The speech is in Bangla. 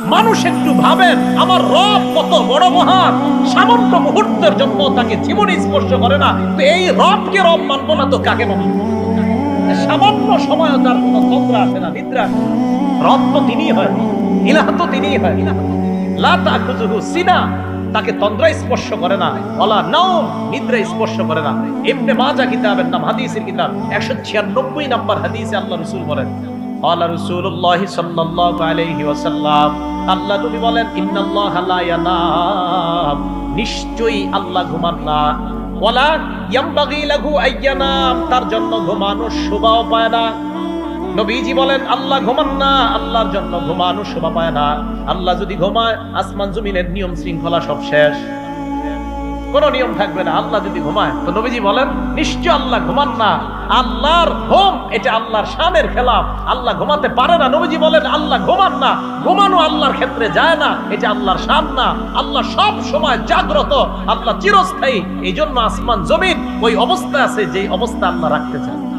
মানুষ একটু ভাবেন, আমার রব কত বড় মহান। সামান্য মুহূর্তের জন্য তাকে জীবনে স্পর্শ করে না। তো এই রবকে রব মানবো না তো কাকে মানবো? সামান্য সময় তার কোনো তন্দ্রা আসে না, নিদ্রা রব তো তিনিই হয়। ইলাহ তো তিনিই হয়। লা তাখুযুহু সিনা। তাকে তন্দ্রা স্পর্শ করে না। ওলা নাও নিদ্রা স্পর্শ করে না। ইবনে মাজা কিতাবের নাম, হাদিসের কিতাব 196 নাম্বার হাদিসে আল্লাহ রসুল বলেন আল্লাহ রাসূলুল্লাহ সাল্লাল্লাহু আলাইহি ওয়াসাল্লাম আল্লাহ নবী বলেন, ইন্নাল্লাহা লা ইয়ানাম। নিশ্চয়ই আল্লাহ ঘুমান না। ওয়ালা ইয়ামবাগি লাহু আইয়ানাম। তার জন্য ঘুমানোর শোভাও পায় না। নবীজি বলেন, আল্লাহ ঘুমান না, আল্লাহর জন্য ঘুমানো শোভা পায় না। আল্লাহ যদি ঘুমায়, আসমান জমিনের নিয়ম শৃঙ্খলা সব শেষ। কোন নিয়ম থাকবে না। আল্লাহ যদি ঘুমায়, তো নবীজি বলেন, নিশ্চয় আল্লাহ ঘুমান না। আল্লাহর ঘুম, এটা আল্লাহর শানের খেলাফ। আল্লাহ ঘুমাতে পারে না। নবীজি বলেন, আল্লাহ ঘুমান না। ঘুমানো আল্লাহর ক্ষেত্রে যায় না। এটা আল্লাহর শান না। আল্লাহ সব সময় জাগ্রত। আল্লাহ চিরস্থায়ী। এই জন্য আসমান, জমিন, ওই অবস্থা আছে যেই অবস্থা আল্লাহ রাখতে চান।